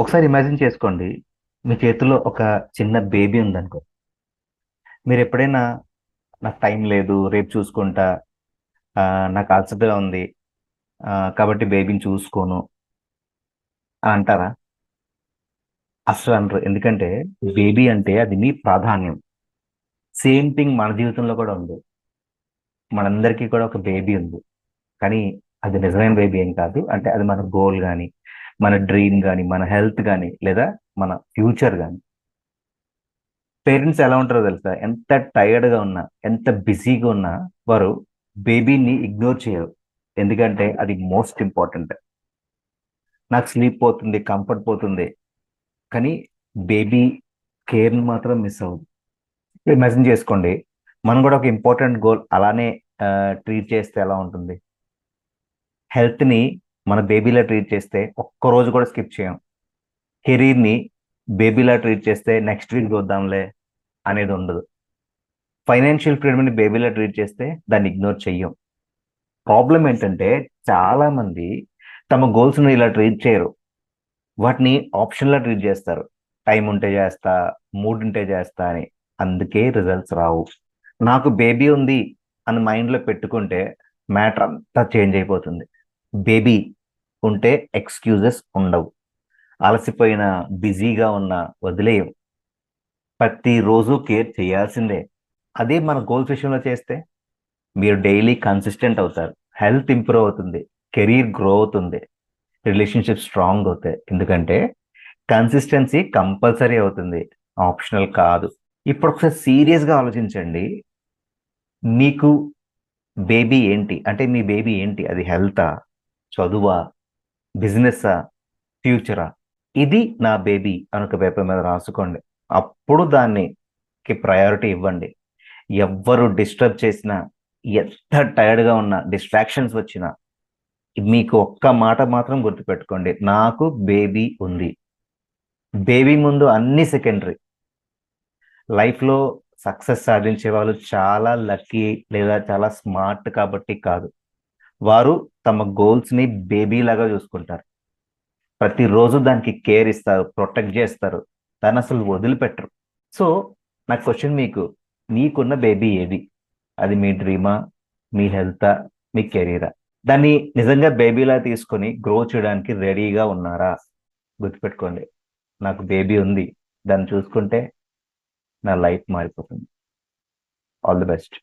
ఒకసారి ఇమాజిన్ చేసుకోండి. మీ చేతిలో ఒక చిన్న బేబీ ఉందనుకో. మీరు ఎప్పుడైనా నాకు టైం లేదు రేపు చూసుకుంటా నాకు అలసటగా ఉంది కాబట్టి బేబీని చూసుకోను అని అంటారా? అసలు అనరు. ఎందుకంటే బేబీ అంటే అది మీ ప్రాధాన్యం. సేమ్ థింగ్ మన జీవితంలో కూడా ఉంది. మనందరికీ కూడా ఒక బేబీ ఉంది. కానీ అది నిజమైన బేబీ ఏం కాదు. అంటే అది మన గోల్ కానీ మన డ్రీమ్ కానీ మన హెల్త్ కానీ లేదా మన ఫ్యూచర్ కానీ పేరెంట్స్ ఎలా ఉంటారో తెలుసా? ఎంత tired గా ఉన్నా ఎంత బిజీగా ఉన్నా వారు బేబీని ఇగ్నోర్ చేయరు. ఎందుకంటే అది మోస్ట్ ఇంపార్టెంట్ నాకు స్లీప్ పోతుంది కంఫర్ట్ పోతుంది. కానీ బేబీ కేర్ని మాత్రం మిస్ అవ్వదు. ఇమాజిన్ చేసుకోండి. మనం కూడా ఒక ఇంపార్టెంట్ గోల్ అలానే ట్రీట్ చేస్తే ఎలా ఉంటుంది? హెల్త్ని మన బేబీలా ట్రీట్ చేస్తే ఒక్క రోజు కూడా స్కిప్ చేయం. కెరీర్ని బేబీలా ట్రీట్ చేస్తే నెక్స్ట్ వీక్ చూద్దాంలే అనేది ఉండదు. ఫైనాన్షియల్ ఫ్రీడమ్ని బేబీలా ట్రీట్ చేస్తే దాన్ని ఇగ్నోర్ చెయ్యం. ప్రాబ్లం ఏంటంటే చాలా మంది తమ గోల్స్ని ఇలా ట్రీట్ చేయరు. వాటిని ఆప్షన్లా ట్రీట్ చేస్తారు. టైం ఉంటే చేస్తా మూడ్ ఉంటే చేస్తా అని. అందుకే రిజల్ట్స్ రావు. నాకు బేబీ ఉంది అని మైండ్లో పెట్టుకుంటే మ్యాటర్ అంతా చేంజ్ అయిపోతుంది. బేబీ ఉంటే ఎక్స్క్యూజెస్ ఉండవు. అలసిపోయిన బిజీగా ఉన్న వదిలేయం. ప్రతిరోజు కేర్ చేయాల్సిందే. అదే మన గోల్స్ విషయంలో చేస్తే మీరు డైలీ కన్సిస్టెంట్ అవుతారు. హెల్త్ ఇంప్రూవ్ అవుతుంది. కెరీర్ గ్రో అవుతుంది. రిలేషన్షిప్ స్ట్రాంగ్ అవుతాయి. ఎందుకంటే కన్సిస్టెన్సీ కంపల్సరీ అవుతుంది. ఆప్షనల్ కాదు. ఇప్పుడు ఒకసారి సీరియస్గా ఆలోచించండి. మీకు బేబీ ఏంటి? అంటే మీ బేబీ ఏంటి? అది హెల్తా? చదువా బిజినెస్సా ఫ్యూచరా? ఇది నా బేబీ అని ఒక పేపర్ మీద రాసుకోండి. అప్పుడు దానికి ప్రయారిటీ ఇవ్వండి. ఎవ్వరు డిస్టర్బ్ చేసినా ఎంత టైర్డ్గా ఉన్నా డిస్ట్రాక్షన్స్ వచ్చినా మీకు ఒక్క మాట మాత్రం గుర్తుపెట్టుకోండి. నాకు బేబీ ఉంది. బేబీ ముందు అన్ని సెకండరీ. లైఫ్లో సక్సెస్ సాధించే వాళ్ళు చాలా లక్కీ లేదా చాలా స్మార్ట్ కాబట్టి కాదు. వారు తమ గోల్స్ని బేబీ లాగా చూసుకుంటారు. ప్రతిరోజు దానికి కేర్ ఇస్తారు ప్రొటెక్ట్ చేస్తారు దాన్ని అసలు వదిలిపెట్టరు. సో నా క్వశ్చన్ మీకు నీకున్న బేబీ ఏది? అది మీ డ్రీమా మీ హెల్తా మీ కెరీరా దాన్ని నిజంగా బేబీలా తీసుకొని గ్రో చేయడానికి రెడీగా ఉన్నారా? గుర్తుపెట్టుకోండి. నాకు బేబీ ఉంది. దాన్ని చూసుకుంటే నా లైఫ్ మారిపోతుంది. All the best